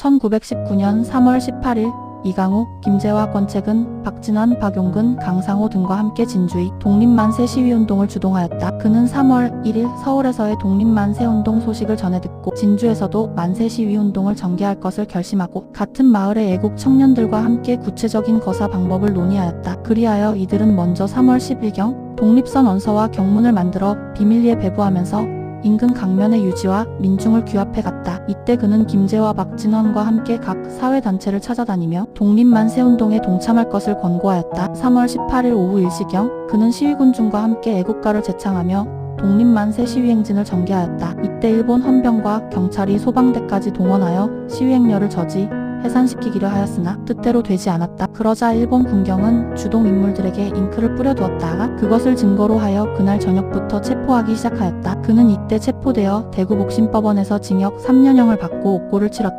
1919년 3월 18일 이강우, 김재화 권책은 박진환, 박용근, 강상호 등과 함께 진주의 독립만세 시위운동을 주동하였다. 그는 3월 1일 서울에서의 독립만세운동 소식을 전해 듣고 진주에서도 만세 시위운동을 전개할 것을 결심하고 같은 마을의 애국 청년들과 함께 구체적인 거사 방법을 논의하였다. 그리하여 이들은 먼저 3월 10일경 독립선 언서와 경문을 만들어 비밀리에 배부하면서 인근 강면의 유지와 민중을 규합해 갔다. 이때 그는 김재와 박진원과 함께 각 사회단체를 찾아다니며 독립만세운동에 동참할 것을 권고하였다. 3월 18일 오후 1시경 그는 시위군중과 함께 애국가를 제창하며 독립만세 시위행진을 전개하였다. 이때 일본 헌병과 경찰이 소방대까지 동원하여 시위행렬을 저지 해산시키기로 하였으나 뜻대로 되지 않았다. 그러자 일본 군경은 주동 인물들에게 잉크를 뿌려두었다가 그것을 증거로 하여 그날 저녁부터 체포하기 시작하였다. 그는 이때 체포되어 대구복심법원에서 징역 3년형을 받고 옥고를 치렀다.